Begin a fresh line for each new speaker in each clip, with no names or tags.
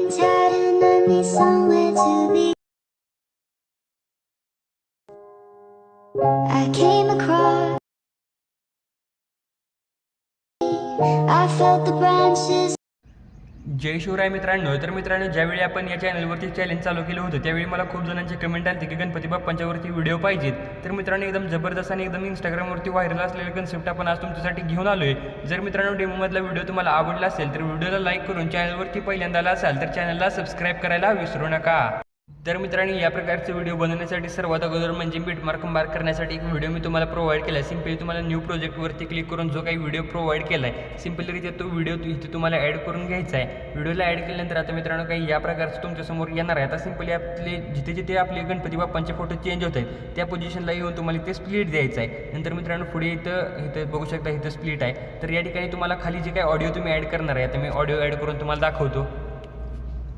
Tired and need somewhere to be. I came across. I felt the branches.
जय शिवराय मित्रांनो तर मित्रांनो ज्यावेळी आपण या चॅनलवरती चॅलेंज चालू केलं होतं त्यावेळी मला खूप जणांचे कमेंट आले की गणपती बाप्पांच्यावरती व्हिडिओ पाहिजेत. तर मित्रांनो एकदम जबरदस्त आणि एकदम इंस्टाग्रामवरती व्हायरल असलेले कन्सेप्ट आपण आज तुमच्यासाठी घेऊन आलो आहे जर मित्रांनो डेमोमधला व्हिडिओ तुम्हाला आवडला असेल तर व्हिडिओला लाईक करून चॅनलवरती पहिल्यांदा आला असाल तर चॅनलला सबस्क्राईब करायला विसरू नका. तर मित्रांनो या प्रकारचे व्हिडिओ बनवण्यासाठी सर्वात अगोदर म्हणजे बीटमार्क मार्क करण्यासाठी एक व्हिडिओ मी तुम्हाला प्रोव्हाइड केला आहे सिम्पली तुम्हाला न्यू प्रोजेक्टवरती क्लिक करून जो काही व्हिडिओ प्रोव्हाइड केला आहे सिम्पलीरित्या तो व्हिडिओ इथे तुम्हाला ॲड करून घ्यायचा आहे व्हिडिओला ॲड केल्यानंतर आता मित्रांनो काही या प्रकारचं तुमच्यासमोर येणार आहे. आता सिम्पली आपले जिथे जिथे आपले गणपती बाप्पांचे फोटो चेंज होत आहेत त्या पोझिशनला येऊन तुम्हाला ते स्प्लिट द्यायचं आहे नंतर मित्रांनो पुढे इथं इथं बघू शकता इथं स्प्लिट आहे. तर या ठिकाणी तुम्हाला खाली जे काही ऑडिओ तुम्ही ॲड करणार आहे आता मी ऑडिओ ॲड करून तुम्हाला दाखवतो.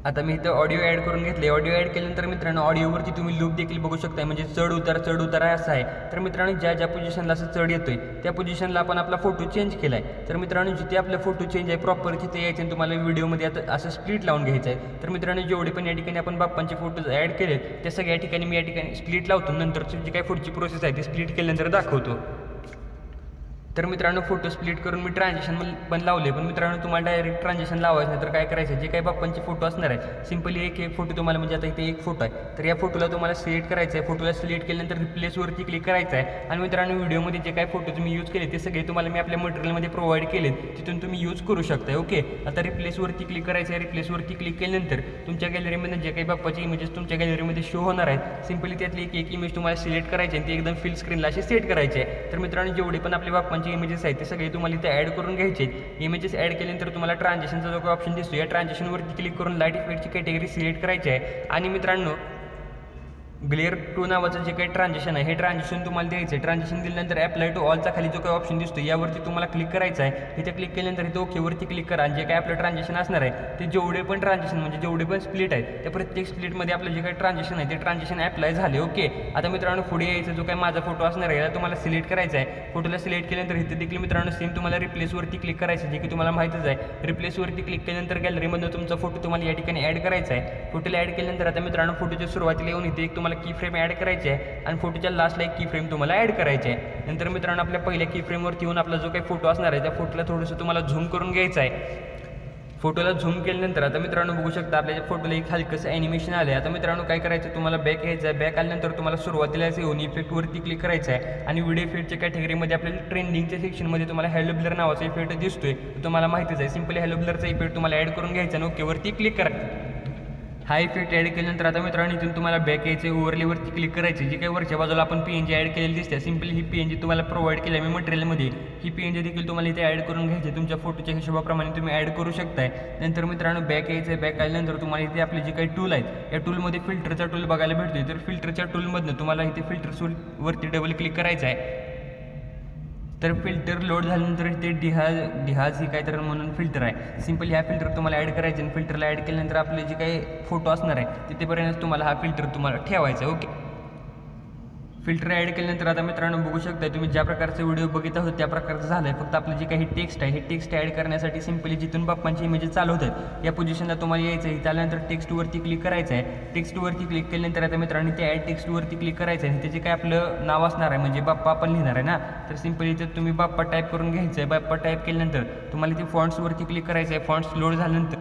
आता मी इथं ऑडिओ ॲड करून घेतले. ऑडिओ ॲड केल्यानंतर मित्रांनो ऑडिओवरती तुम्ही लूप देखील बघू शकता म्हणजे चढ उतार चढ उतार आहे असं आहे. तर मित्रांनो ज्या ज्या पोझिशनला असं चढ येतोय त्या पोझिशनला आपण आपला फोटो चेंज केला आहे तर मित्रांनो जिथे आपला फोटो चेंज आहे प्रॉपर तिथे यायचे आणि तुम्हाला व्हिडिओमध्ये आता असं स्प्लिट लावून घ्यायचं आहे तर मित्रांनो जेवढे पण या ठिकाणी आपण बाप्पांचे फोटोज ॲड केले त्या सगळ्या ठिकाणी मी या ठिकाणी स्प्लिट लावतो. नंतरची जी काय पुढची प्रोसेस आहे ती स्प्लिट केल्यानंतर दाखवतो. तर मित्रांनो फोटो स्प्लिट करून मी ट्रान्झॅक्शन पण लावले पण मित्रांनो तुम्हाला डायरेक्ट ट्रान्झॅक्शन लावायचं नाही तर काय करायचं? जे काही बाप्पांचे फोटो असणार आहे सिम्पली एक एक फोटो तुम्हाला म्हणजे आता इथे एक फोटो आहे. तर या फोटोला तुम्हाला सिलेक्ट करायचं आहे. फोटोला सिलेक्ट केल्यानंतर रिप्लेसवरती क्लिक करायचं आहे. आणि मित्रांनो व्हिडिओमध्ये जे काही फोटो तुम्ही यूज केले ते सगळे तुम्हाला मी आपल्या मटेरियलमध्ये प्रोव्हाइड केले तिथून तुम्ही यूज करू शकता ओके आता रिप्लेसवरती क्लिक करायचं आहे. रिप्लेसवरती क्लिक केल्यानंतर तुमच्या गॅलरीमध्ये जे काही बाप्पाचे इमेजेस तुमच्या गॅलरीमध्ये शो होणार आहेत सिम्पली त्यातली एक एक इमेज तुम्हाला सिलेक्ट करायची आणि ती एकदम फिल स्क्रीनला अशी सेट करायची आहे. तर मित्रांनो जेवढे पण आपले म्हणजे बाप्पांचे इमेजेस आहेत ते सगळे तुम्हाला इथे ॲड करून घ्यायचे इमेजेस ॲड केल्यानंतर तुम्हाला ट्रान्झॅक्शनचा जो काही ऑप्शन दिसतो या ट्रान्झॅक्शनवरती क्लिक करून लाइट इफेक्टची कॅटेगरी सिलेक्ट करायची आहे. आणि मित्रांनो ग्लेअर टू नावाचं जे काही ट्रान्झॅक्शन आहे हे ट्रान्झॅक्शन तुम्हाला द्यायचं आहे ट्रान्झॅक्शन दिल्यानंतर ॲप्लाय टू ऑलचा खाली जो काही ऑप्शन दिसतो यावरती तुम्हाला क्लिक करायचं आहे. इथे क्लिक केल्यानंतर इथे ओकेवरती क्लिक करा. आणि जे काही आपलं ट्रान्झॅक्शन असणार आहे ते जेवढे पण ट्रान्झॅक्शन म्हणजे जेवढे पण स्प्लिट आहेत त्या प्रत्येक स्प्लिटमध्ये आपलं जे काही ट्रान्झॅक्शन आहे ते ट्रान्झॅक्शन ॲप्लाय झाले. ओके आता मित्रांनो पुढे यायचं जो काही माझा फोटो असणार आहे याला तुम्हाला सिलेक्ट करायचा आहे. फोटोला सिलेक्ट केल्यानंतर इथे देखील मित्रांनो सेम तुम्हाला रिप्लेसवरती क्लिक करायचं आहे जे की तुम्हाला माहितीच आहे. रिप्लेसवरती क्लिक केल्यानंतर गॅलरीमधून तुमचा फोटो तुम्हाला या ठिकाणी ॲड करायचा आहे. फोटोला ॲड केल्यानंतर आता मित्रांनो फोटोच्या सुरुवातीला येऊन इथे एक तुम्हाला की फ्रेम ॲड करायची आहे आणि फोटोच्या लास्टला एक की फ्रेम तुम्हाला ॲड करायचे आहे. नंतर मित्रांनो आपल्या पहिल्या की फ्रेमवरती येऊन आपला जो काही फोटो असणार आहे त्या फोटोला थोडंसं तुम्हाला झूम करून घ्यायचं आहे. फोटोला झूम केल्यानंतर आता मित्रांनो बघू शकता आपल्या फोटोला एक हलकंसं ॲनिमेशन आलं आहे आता मित्रांनो काय करायचं तुम्हाला बॅक यायचं आहे. बॅक आल्यानंतर तुम्हाला सुरुवातीलाच येऊन इफेक्टवरती क्लिक करायचं आहे. आणि व्हिडिओ इफेक्टच्या कॅटेगरीमध्ये आपल्याला ट्रेंडिंगच्या सेक्शनमध्ये तुम्हाला हॅलो ब्लर नावाचा इफेक्ट दिसतोय. तुम्हाला माहितीच आहे सिम्पली हॅलो ब्लरचा इफेक्ट तुम्हाला ॲड करून घ्यायचा आणि ओकेवरती क्लिक करा. हा इफेक्ट ॲड केल्यानंतर आता मित्रांनो इथून तुम्हाला बॅक यायचे ओव्हरलेवरती क्लिक करायचे जी काही वरच्या बाजूला आपण पी एन जी ॲड केलेली दिसते सिम्पली ही पी एन जी तुम्हाला प्रोव्हाइड केली आहे मी मटेरियलमध्ये ही पी एन जी देखील तुम्हाला इथे ॲड करून घ्यायची तुमच्या फोटोच्या हिशोबाप्रमाणे तुम्ही ॲड करू शकताय. नंतर मित्रांनो बॅक यायचं बॅक आल्यानंतर तुम्हाला इथे आपले जे काही टूल आहेत या टूलमध्ये फिल्टरचा टूल बघायला भेटतो तर फिल्टरच्या टूलमधनं तुम्हाला इथे फिल्टर वरती डबल क्लिक करायचं आहे तर फिल्टर लोड झाल्यानंतर ते डिहाज डिहाज ही काहीतरी म्हणून फिल्टर आहे. सिंपल ह्या फिल्टर तुम्हाला ॲड करायचे आणि फिल्टरला ॲड केल्यानंतर आपले जे काही फोटो असणार आहे तिथेपर्यंत तुम्हाला हा फिल्टर तुम्हाला ठेवायचा आहे ओके फिल्टर ॲड केल्यानंतर आता मित्रांनो बघू शकता तुम्ही ज्या प्रकारचे व्हिडिओ बघित आहोत त्या प्रकारचं झालं आहे फक्त आपलं जे काही टेक्स्ट आहे हे टेक्स्ट ॲड करण्यासाठी सिम्पली जिथून बाप्पांची इमेजेस चालू होतात या पोझिशनला तुम्हाला यायचं आहे. त्यानंतर टेक्स्टवरती क्लिक करायचं आहे. टेक्स्टवरती क्लिक केल्यानंतर आता मित्रांनो ते ॲड टेक्स्टवरती क्लिक करायचं आहे. त्याचे काय आपलं नाव असणार आहे म्हणजे बाप्पा आपण लिहिणार आहे ना? तर सिम्पली तर तुम्ही बाप्पा टाईप करून घ्यायचं आहे. बाप्पा टाईप केल्यानंतर तुम्हाला ते फॉन्ट्सवरती क्लिक करायचं आहे. फॉन्ट्स लोड झाल्यानंतर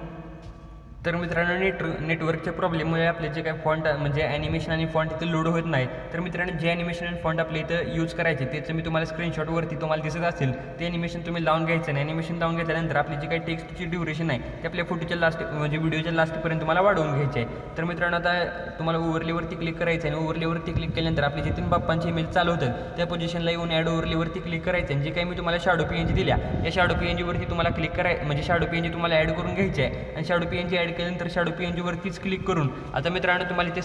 तर मित्रांनो नेट नेटवर्कच्या प्रॉब्लेममुळे आपले जे काय फॉन्ट म्हणजे ॲनिमेशन आणि फॉन्ट इथं लोड होत नाही. तर मित्रांनो जे ॲनिमेशन आणि फॉन्ट आपल्या इथं यूज करायचे त्याचं मी तुम्हाला स्क्रीनशॉटवरती तुम्हाला दिसत असेल. ते ॲनिमेशन तुम्ही लावून घ्यायचं आणि ॲनिमेशन लावून घेतल्यानंतर आपली जी काही टेक्स्टची ड्युरेशन आहे ते आपल्या फोटोच्या लास्ट म्हणजे व्हिडिओच्या लास्टपर्यंत तुम्हाला वाढवून घ्यायचे आहे. तर मित्रांनो आता तुम्हाला ओव्हरलेवरती क्लिक करायचं आहे आणि ओव्हरलेवरती क्लिक केल्यानंतर आपले जिथून बाप्पांचे इमेज चालू होतात त्या पोझिशनला येऊन ॲड ओव्हरलेवरती क्लिक करायचं आणि जे काही मी तुम्हाला शाडो पी एन जी दिल्या या शाडो पी एन जीवरती तुम्हाला क्लिक कराय म्हणजे शाडो पी एन जी तुम्हाला ॲड करून घ्यायचे आहे. आणि shadow P N G add केल्यानंतर शाडो पी एन जीवरतीच क्लिक करून आता मित्रांनो तुम्हाला ते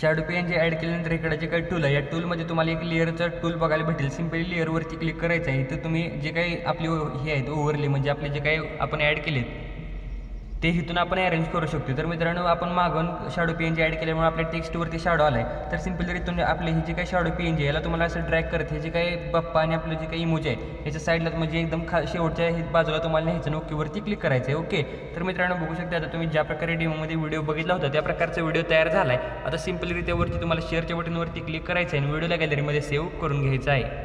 shadow P N G add केल्यानंतर इकडे जे काही टूल आहे या टूलमध्ये तुम्हाला एक लेअरचा टूल बघायला भेटेल. सिम्पली लेअरवरती क्लिक करायचं आहे. तर तुम्ही जे काही आपली हे आहेत ओव्हरले म्हणजे आपले जे काही आपण ॲड केलेत ते इथून आपण अरेंज करू शकतो. तर मित्रांनो आपण मागून shadow P N G add केल्यामुळे आपल्या टेक्स्टवरती शाडो आला आहे तर सिंपल जर इथून आपले ही जी काही शाडो पी एन जी याला तुम्हाला असं ड्रॅग करत हे जे काही बप्पा आणि आपलं जे काही इमोज आहे ह्याच्या साईडला म्हणजे एकदम खा शेवटच्या हे बाजूला तुम्हाला ह्याचं ओकेवरती क्लिक करायचं आहे ओके तर मित्रांनो बघू शकता आता तुम्ही ज्या प्रकारे डेमोमध्ये व्हिडिओ बघितला होता त्या प्रकारचा व्हिडिओ तयार झाला आहे आता सिम्पलरित्यावरती तुम्हाला शेअरच्या बटनवरती क्लिक करायचं आहे आणि व्हिडिओला गॅलरीमध्ये सेव्ह करून घ्यायचा आहे.